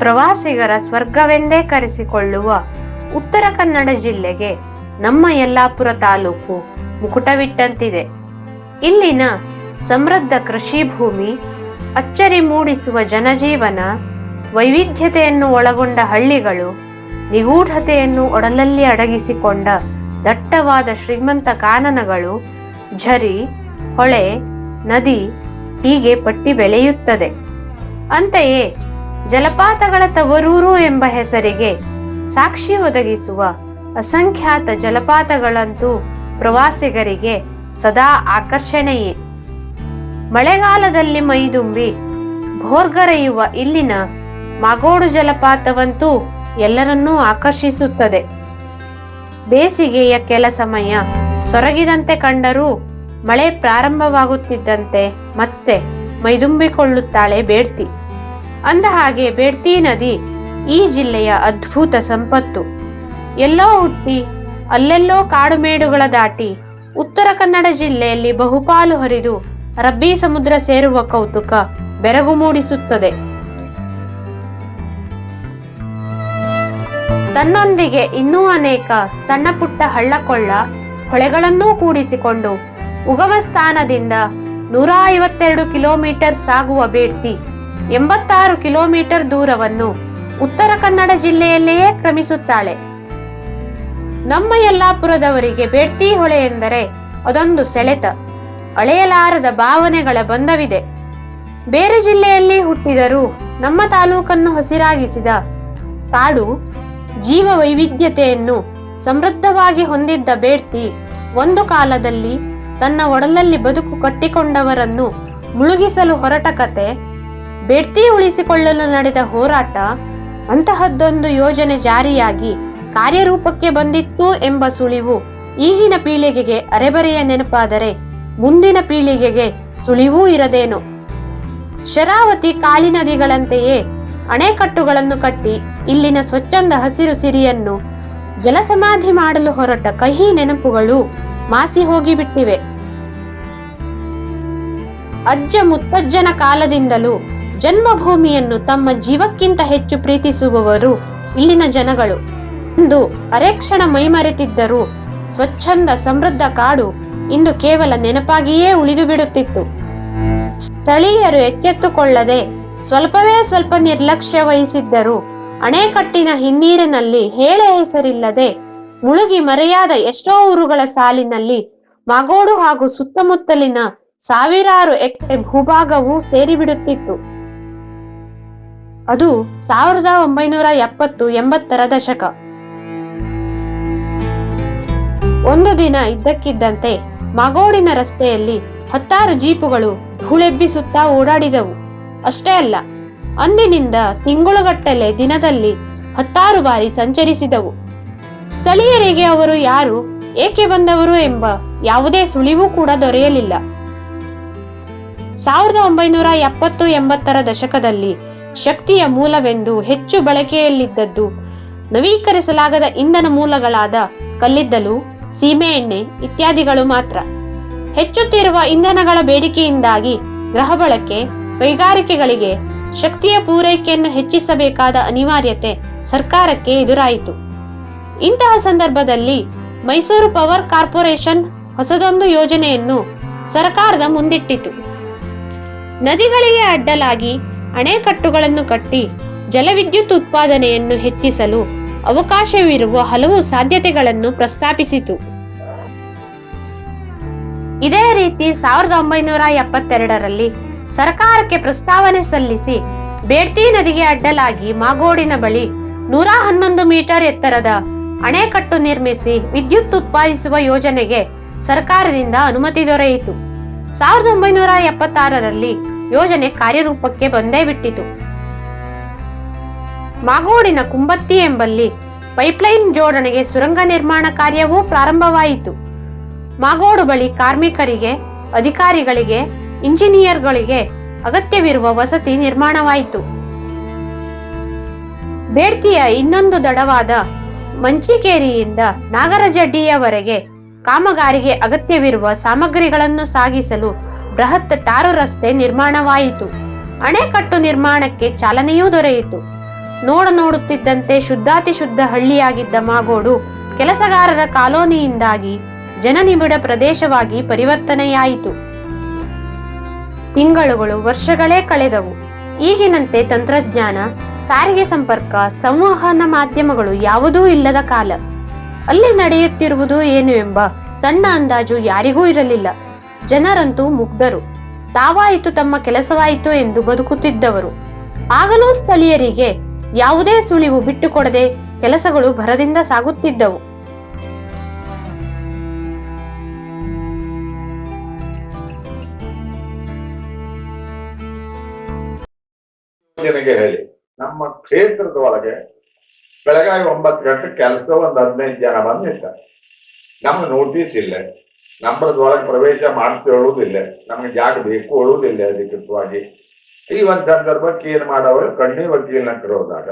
ಪ್ರವಾಸಿಗರ ಸ್ವರ್ಗವೆಂದೇ ಕರೆಸಿಕೊಳ್ಳುವ ಉತ್ತರ ಕನ್ನಡ ಜಿಲ್ಲೆಗೆ ನಮ್ಮ ಯಲ್ಲಾಪುರ ತಾಲೂಕು ಮುಕುಟವಿಟ್ಟಂತಿದೆ. ಇಲ್ಲಿನ ಸಮೃದ್ಧ ಕೃಷಿ ಭೂಮಿ ಅಚ್ಚರಿ ಮೂಡಿಸುವ ಜನಜೀವನ, ವೈವಿಧ್ಯತೆಯನ್ನು ಒಳಗೊಂಡ ಹಳ್ಳಿಗಳು, ನಿಗೂಢತೆಯನ್ನು ಒಡಲಲ್ಲಿ ಅಡಗಿಸಿಕೊಂಡ ದಟ್ಟವಾದ ಶ್ರೀಮಂತ ಕಾನನಗಳು, ಝರಿ, ಹೊಳೆ, ನದಿ ಹೀಗೆ ಪಟ್ಟಿ ಬೆಳೆಯುತ್ತದೆ. ಅಂತೆಯೇ ಜಲಪಾತಗಳ ತವರೂರು ಎಂಬ ಹೆಸರಿಗೆ ಸಾಕ್ಷಿ ಒದಗಿಸುವ ಅಸಂಖ್ಯಾತ ಜಲಪಾತಗಳಂತೂ ಪ್ರವಾಸಿಗರಿಗೆ ಸದಾ ಆಕರ್ಷಣೆಯೇ. ಮಳೆಗಾಲದಲ್ಲಿ ಮೈದುಂಬಿ ಭೋರ್ಗರೆಯುವ ಇಲ್ಲಿನ ಮಾಗೋಡು ಜಲಪಾತವಂತೂ ಎಲ್ಲರನ್ನೂ ಆಕರ್ಷಿಸುತ್ತದೆ. ಬೇಸಿಗೆಯ ಕೆಲ ಸಮಯ ಸೊರಗಿದಂತೆ ಕಂಡರೂ ಮಳೆ ಪ್ರಾರಂಭವಾಗುತ್ತಿದ್ದಂತೆ ಮತ್ತೆ ಮೈದುಂಬಿಕೊಳ್ಳುತ್ತಾಳೆ ಬೇಡ್ತಿ. ಅಂದ ಹಾಗೆ ಬೇಡ್ತಿ ನದಿ ಈ ಜಿಲ್ಲೆಯ ಅದ್ಭುತ ಸಂಪತ್ತು. ಎಲ್ಲೋ ಹುಟ್ಟಿ, ಅಲ್ಲೆಲ್ಲೋ ಕಾಡುಮೇಡುಗಳ ದಾಟಿ ಉತ್ತರ ಕನ್ನಡ ಜಿಲ್ಲೆಯಲ್ಲಿ ಬಹುಪಾಲು ಹರಿದು ರಬ್ಬಿ ಸಮುದ್ರ ಸೇರುವ ಕೌತುಕ ಬೆರಗು ಮೂಡಿಸುತ್ತದೆ. ತನ್ನೊಂದಿಗೆ ಇನ್ನೂ ಅನೇಕ ಸಣ್ಣ ಪುಟ್ಟ ಹಳ್ಳಕೊಳ್ಳ ಹೊಳೆಗಳನ್ನೂ ಕೂಡಿಸಿಕೊಂಡು ಉಗಮ ಸ್ಥಾನದಿಂದ ನೂರ ಐವತ್ತೆರಡು ಕಿಲೋಮೀಟರ್ ಸಾಗುವ ಬೇಡ್ತಿ ಎಂಬತ್ತಾರು ಕಿಲೋಮೀಟರ್ ದೂರವನ್ನು ಉತ್ತರ ಕನ್ನಡ ಜಿಲ್ಲೆಯಲ್ಲಿಯೇ ಕ್ರಮಿಸುತ್ತಾಳೆ. ನಮ್ಮ ಯಲ್ಲಾಪುರದವರಿಗೆ ಬೇಡ್ತಿ ಹೊಳೆ ಎಂದರೆ ಅದೊಂದು ಸೆಳೆತ. ಅಳೆಯಲಾರದ ಭಾವನೆಗಳ ಬಂಧವಿದೆ. ಬೇರೆ ಜಿಲ್ಲೆಯಲ್ಲಿ ಹುಟ್ಟಿದರೂ ನಮ್ಮ ತಾಲೂಕನ್ನು ಹಸಿರಾಗಿಸಿದ ಕಾಡು ಜೀವ ವೈವಿಧ್ಯತೆಯನ್ನು ಸಮೃದ್ಧವಾಗಿ ಹೊಂದಿದ್ದ ಬೇಡ್ತಿ ಒಂದು ಕಾಲದಲ್ಲಿ ತನ್ನ ಒಡಲಲ್ಲಿ ಬದುಕು ಕಟ್ಟಿಕೊಂಡವರನ್ನು ಮುಳುಗಿಸಲು ಹೊರಟ ಕತೆ ಬೇಡ್ತಿ ಉಳಿಸಿಕೊಳ್ಳಲು ನಡೆದ ಹೋರಾಟ ಅಂತಹದ್ದೊಂದು ಯೋಜನೆ ಜಾರಿಯಾಗಿ ಕಾರ್ಯರೂಪಕ್ಕೆ ಬಂದಿತ್ತು ಎಂಬ ಸುಳಿವು ಈಗಿನ ಪೀಳಿಗೆಗೆ ಅರೆಬರೆಯ ನೆನಪಾದರೆ ಮುಂದಿನ ಪೀಳಿಗೆಗೆ ಸುಳಿವೂ ಇರದೇನು. ಶರಾವತಿ ಕಾಳಿ ನದಿಗಳಂತೆಯೇ ಅಣೆಕಟ್ಟುಗಳನ್ನು ಕಟ್ಟಿ ಇಲ್ಲಿನ ಸ್ವಚ್ಛಂದ ಹಸಿರು ಸಿರಿಯನ್ನು ಜಲಸಮಾಧಿ ಮಾಡಲು ಹೊರಟ ಕಹಿ ನೆನಪುಗಳು ಮಾಸಿ ಹೋಗಿಬಿಟ್ಟಿವೆ. ಅಜ್ಜ ಮುತ್ತಜ್ಜನ ಕಾಲದಿಂದಲೂ ಜನ್ಮಭೂಮಿಯನ್ನು ತಮ್ಮ ಜೀವಕ್ಕಿಂತ ಹೆಚ್ಚು ಪ್ರೀತಿಸುವವರು ಇಲ್ಲಿನ ಜನಗಳು. ಇಂದು ಅರೆಕ್ಷಣ ಮೈಮರೆತಿದ್ದರು ಸ್ವಚ್ಛಂದ ಸಮೃದ್ಧ ಕಾಡು ಇಂದು ಕೇವಲ ನೆನಪಾಗಿಯೇ ಉಳಿದು ಬಿಡುತ್ತಿತ್ತು. ಸ್ಥಳೀಯರು ಎಚ್ಚೆತ್ತುಕೊಳ್ಳದೆ ಸ್ವಲ್ಪವೇ ಸ್ವಲ್ಪ ನಿರ್ಲಕ್ಷ್ಯ ವಹಿಸಿದ್ದರು ಅಣೆಕಟ್ಟಿನ ಹಿನ್ನೀರಿನಲ್ಲಿ ಹೇಳೆ ಹೆಸರಿಲ್ಲದೆ ಮುಳುಗಿ ಮರೆಯಾದ ಎಷ್ಟೋ ಊರುಗಳ ಸಾಲಿನಲ್ಲಿ ಮಾಗೋಡು ಹಾಗೂ ಸುತ್ತಮುತ್ತಲಿನ ಸಾವಿರಾರು ಎಕರೆ ಭೂಭಾಗವು ಸೇರಿಬಿಡುತ್ತಿತ್ತು. ಅದು ಸಾವಿರದ ಒಂಬೈನೂರ ಎಪ್ಪತ್ತು ಎಂಬತ್ತರ ದಶಕ. ಒಂದು ದಿನ ಇದ್ದಕ್ಕಿದ್ದಂತೆ ಮಗೋಡಿನ ರಸ್ತೆಯಲ್ಲಿ ಹತ್ತಾರು ಜೀಪುಗಳು ಧೂಳೆಬ್ಬಿಸುತ್ತಾ ಓಡಾಡಿದವು. ಅಷ್ಟೇ ಅಲ್ಲ, ಅಂದಿನಿಂದ ತಿಂಗಳುಗಟ್ಟಲೆ ದಿನದಲ್ಲಿ ಹತ್ತಾರು ಬಾರಿ ಸಂಚರಿಸಿದವು. ಸ್ಥಳೀಯರಿಗೆ ಅವರು ಯಾರು, ಏಕೆ ಬಂದವರು ಎಂಬ ಯಾವುದೇ ಸುಳಿವು ಕೂಡ ದೊರೆಯಲಿಲ್ಲ. ಸಾವಿರದ ಒಂಬೈನೂರ ಎಪ್ಪತ್ತು ಎಂಬತ್ತರ ದಶಕದಲ್ಲಿ ಶಕ್ತಿಯ ಮೂಲವೆಂದು ಹೆಚ್ಚು ಬಳಕೆಯಲ್ಲಿದ್ದದ್ದು. ನವೀಕರಿಸಲಾಗದ ಇಂಧನ ಮೂಲಗಳಾದ ಕಲ್ಲಿದ್ದಲು ಸೀಮೆಎಣ್ಣೆ ಇತ್ಯಾದಿಗಳು ಮಾತ್ರ. ಹೆಚ್ಚುತ್ತಿರುವ ಇಂಧನಗಳ ಬೇಡಿಕೆಯಿಂದಾಗಿ ಗೃಹ ಬಳಕೆ, ಕೈಗಾರಿಕೆಗಳಿಗೆ ಶಕ್ತಿಯ ಪೂರೈಕೆಯನ್ನು ಹೆಚ್ಚಿಸಬೇಕಾದ ಅನಿವಾರ್ಯತೆ ಸರ್ಕಾರಕ್ಕೆ ಎದುರಾಯಿತು. ಇಂತಹ ಸಂದರ್ಭದಲ್ಲಿ ಮೈಸೂರು ಪವರ್ ಕಾರ್ಪೊರೇಷನ್ ಹೊಸದೊಂದು ಯೋಜನೆಯನ್ನು ಸರ್ಕಾರದ ಮುಂದಿಟ್ಟಿತು. ನದಿಗಳಿಗೆ ಅಡ್ಡಲಾಗಿ ಅಣೆಕಟ್ಟುಗಳನ್ನು ಕಟ್ಟಿ ಜಲವಿದ್ಯುತ್ ಉತ್ಪಾದನೆಯನ್ನು ಹೆಚ್ಚಿಸಲು ಅವಕಾಶವಿರುವ ಹಲವು ಸಾಧ್ಯತೆಗಳನ್ನು ಪ್ರಸ್ತಾಪಿಸಿತು. ಇದೇ ರೀತಿ ಸಾವಿರದ ಒಂಬೈನೂರ ಎಪ್ಪತ್ತೆರಡರಲ್ಲಿ ಸರ್ಕಾರಕ್ಕೆ ಪ್ರಸ್ತಾವನೆ ಸಲ್ಲಿಸಿ ಬೇಡ್ತಿ ನದಿಗೆ ಅಡ್ಡಲಾಗಿ ಮಾಗೋಡಿನ ಬಳಿ ನೂರ ಹನ್ನೊಂದು ಮೀಟರ್ ಎತ್ತರದ ಅಣೆಕಟ್ಟು ನಿರ್ಮಿಸಿ ವಿದ್ಯುತ್ ಉತ್ಪಾದಿಸುವ ಯೋಜನೆಗೆ ಸರ್ಕಾರದಿಂದ ಅನುಮತಿ ದೊರೆಯಿತು. ಸಾವಿರದ ಒಂಬೈನೂರ ಎಪ್ಪತ್ತಾರರಲ್ಲಿ ಯೋಜನೆ ಕಾರ್ಯರೂಪಕ್ಕೆ ಬಂದೇ ಬಿಟ್ಟಿತು. ಮಾಗೋಡಿನ ಕುಂಬತ್ತಿ ಎಂಬಲ್ಲಿ ಪೈಪ್ಲೈನ್ ಜೋಡಣೆಗೆ ಸುರಂಗ ನಿರ್ಮಾಣ ಕಾರ್ಯವೂ ಪ್ರಾರಂಭವಾಯಿತು. ಮಾಗೋಡು ಬಳಿ ಕಾರ್ಮಿಕರಿಗೆ, ಅಧಿಕಾರಿಗಳಿಗೆ, ಇಂಜಿನಿಯರ್ಗಳಿಗೆ ಅಗತ್ಯವಿರುವ ವಸತಿ ನಿರ್ಮಾಣವಾಯಿತು. ಬೇಡ್ತಿಯ ಇನ್ನೊಂದು ದಡವಾದ ಮಂಚಿಕೇರಿಯಿಂದ ನಾಗರಜಡ್ಡಿಯವರೆಗೆ ಕಾಮಗಾರಿಗೆ ಅಗತ್ಯವಿರುವ ಸಾಮಗ್ರಿಗಳನ್ನು ಸಾಗಿಸಲು ಬೃಹತ್ ಟಾರು ರಸ್ತೆ ನಿರ್ಮಾಣವಾಯಿತು. ಅಣೆಕಟ್ಟು ನಿರ್ಮಾಣಕ್ಕೆ ಚಾಲನೆಯೂ ದೊರೆಯಿತು. ನೋಡ ನೋಡುತ್ತಿದ್ದಂತೆ ಶುದ್ಧಾತಿ ಶುದ್ಧ ಹಳ್ಳಿಯಾಗಿದ್ದ ಮಾಗೋಡು ಕೆಲಸಗಾರರ ಕಾಲೋನಿಯಿಂದಾಗಿ ಜನನಿಬಿಡ ಪ್ರದೇಶವಾಗಿ ಪರಿವರ್ತನೆಯಾಯಿತು. ತಿಂಗಳುಗಳು ವರ್ಷಗಳೇ ಕಳೆದವು. ಈಗಿನಂತೆ ತಂತ್ರಜ್ಞಾನ, ಸಾರಿಗೆ ಸಂಪರ್ಕ, ಸಂವಹನ ಮಾಧ್ಯಮಗಳು ಯಾವುದೂ ಇಲ್ಲದ ಕಾಲ. ಅಲ್ಲಿ ನಡೆಯುತ್ತಿರುವುದು ಏನು ಎಂಬ ಸಣ್ಣ ಅಂದಾಜು ಯಾರಿಗೂ ಇರಲಿಲ್ಲ. ಜನರಂತೂ ಮುಗ್ಧರು. ತಾವಾಯಿತು ತಮ್ಮ ಕೆಲಸವಾಯಿತು ಎಂದು ಬದುಕುತ್ತಿದ್ದವರು. ಆಗಲೂ ಸ್ಥಳೀಯರಿಗೆ ಯಾವುದೇ ಸುಳಿವು ಬಿಟ್ಟುಕೊಡದೆ ಕೆಲಸಗಳು ಭರದಿಂದ ಸಾಗುತ್ತಿದ್ದವು. ಹೇಳಿ, ನಮ್ಮ ಕ್ಷೇತ್ರದ ಒಳಗೆ ಬೆಳಗಾವಿ ಒಂಬತ್ತು ಗಂಟೆ ಕೆಲಸ ಒಂದು ಹದಿನೈದು ಜನ ಬಂದು ನಮ್ಮ ನೋಟಿಸ್ ಇಲ್ಲ. ಒಳಗೆ ಪ್ರವೇಶ ಮಾಡ್ತೇಳುವುದಿಲ್ಲ ನಮಗೆ ಜಾಗ ಬೇಕು ಹೇಳುವುದಿಲ್ಲ, ಅಧಿಕೃತವಾಗಿ. ಈ ಒಂದು ಸಂದರ್ಭಕ್ಕೆ ಏನು ಮಾಡೋರು ಕಣ್ಣಿ ವಕೀಲನ ಹೋದಾಗ